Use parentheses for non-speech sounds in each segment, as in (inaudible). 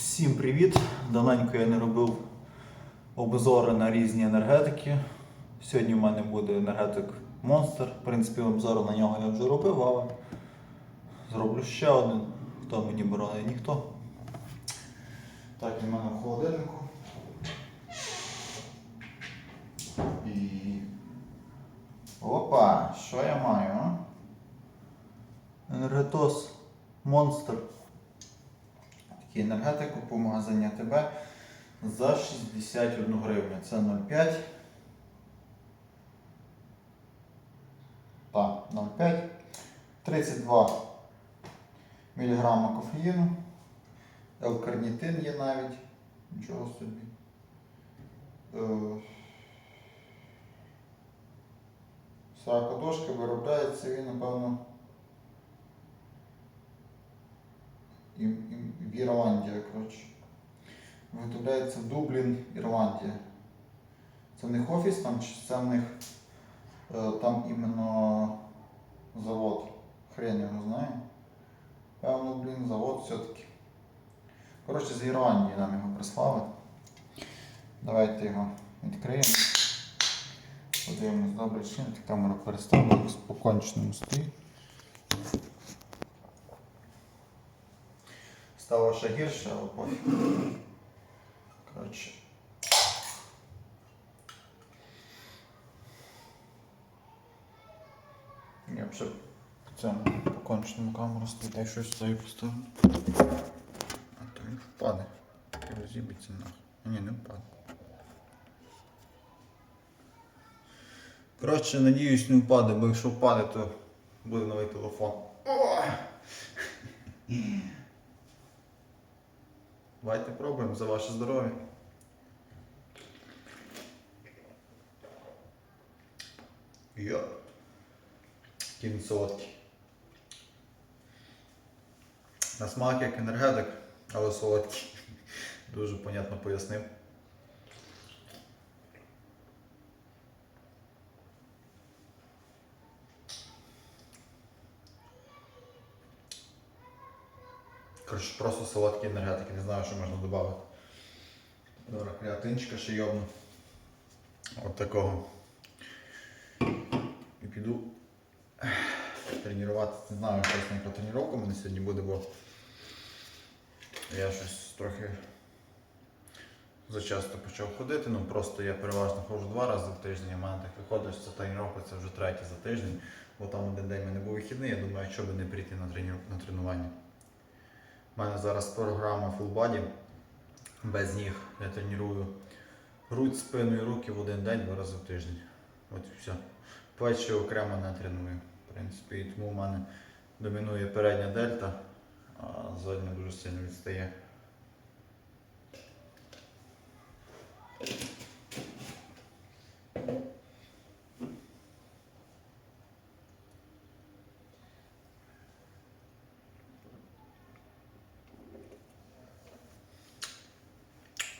Всім привіт! Давненько я не робив обзори на різні енергетики. Сьогодні в мене буде енергетик Monster. В принципі, обзор на нього я вже робив, але зроблю ще один. Хто мені боронить? Ніхто. Так, в мене в холодильнику. І. Опа! Що я маю? Енергетос Monster. Такий енергетик купив в магазині за 61 гривню. Це 0,5. Так, 0,5. 32 мг кофеїну. L-карнітин є навіть. Нічого собі. Е, Сакодошка виробляється він, напевно. В Ірландія, коротше. Виготовляється Дублін, Ірландія. Це в них офіс там, чи це в них е, там іменно завод. Хрен його знає. Певно, блін, завод все-таки. Коротше, з Ірландії нам його прислали. Давайте його відкриємо. Подивимось, добре чи камера переставлена по конченому стоїть. Стало ще гірше, але пофіг. Коротше. Я вже по цьому камеру стоїть, щось стою поставлю. А то він впаде. І нахуй. Ні, не впаде. Коротше, надіюсь, не впаде, бо якщо впаде, то буде новий телефон. Давайте пробуємо за ваше здоров'я. Йо. Він солодкий. На смак як енергетик, але солодкий. Дуже понятно пояснив. Коротше, просто солодкі енергетики, не знаю, що можна додати. Добре, креатинчика ще йобну. От такого. І піду тренуватися. Не знаю, чесно, яка тренування мене сьогодні буде, бо я щось трохи зачасто почав ходити. Ну просто я переважно ходжу два рази в тиждень, в мене так виходить, що ця тренування це вже третя за тиждень, бо там один день в мене був вихідний, я думаю, що би не прийти на тренування. У мене зараз програма Full Body. Без ніг я треную грудь, спину і руки в один день, два рази в тиждень. От і все. Плечі окремо не треную. В принципі, і тому в мене домінує передня дельта, а задня дуже сильно відстає.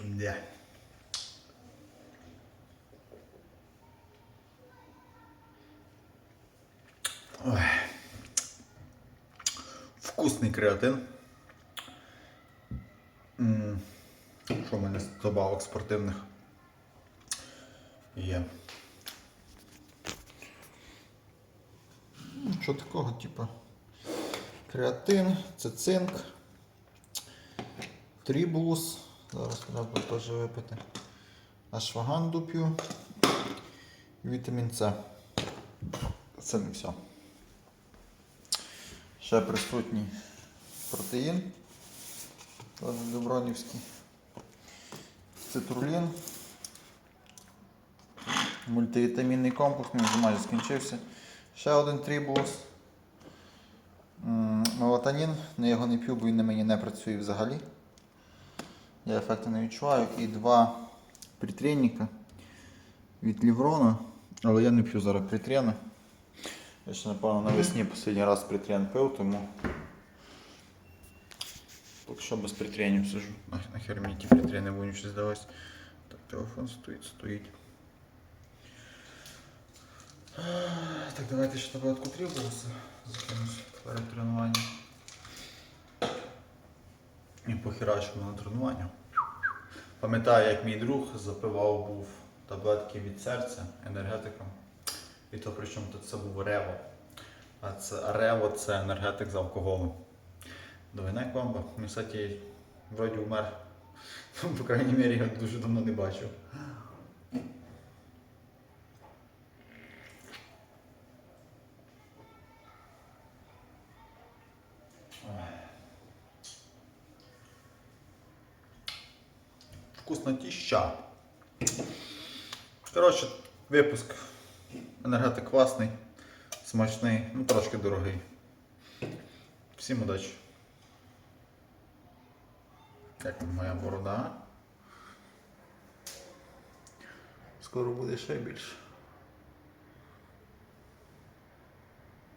Да. Ой. Вкусний креатин. Що в мене з добавок спортивних є? Що такого, типу? Креатин, це цинк, трібулус. Зараз треба теж випити. Ашваганду п'ю. І вітамін С. Це не все. Ще присутній протеїн. Добронівський. Цитрулін. Мультивітамінний комплекс, він вже майже скінчився. Ще один трібулус. М, Мелатонін, я його не п'ю, бо він на мені не працює взагалі. Я ефекту не відчуваю. І два притренника від Ліврона. Але я не п'ю зараз притрени. Я ще, напевно, навесні останній раз притрен пив, тому поки що без притренів сижу. Нах- Нахер мені ті притрени будуть щось здавати. Так, телефон стоїть, стоїть. Так, давайте ще таблетку трібуса закинусь перед тренуванням. І похерачував на тренування. Пам'ятаю, як мій друг запивав був таблетки від серця енергетиком. І то причому то це був Рево. А це Рево це енергетик з алкоголем. Двойна комба. Він, кстати, вроді умер. (laughs) По крайній мірі, я дуже давно не бачив. Вкуснотіща. Коротше, випуск. Енергетик класний, смачний, ну трошки дорогий. Всім удачі. Як моя борода? Скоро буде ще більше.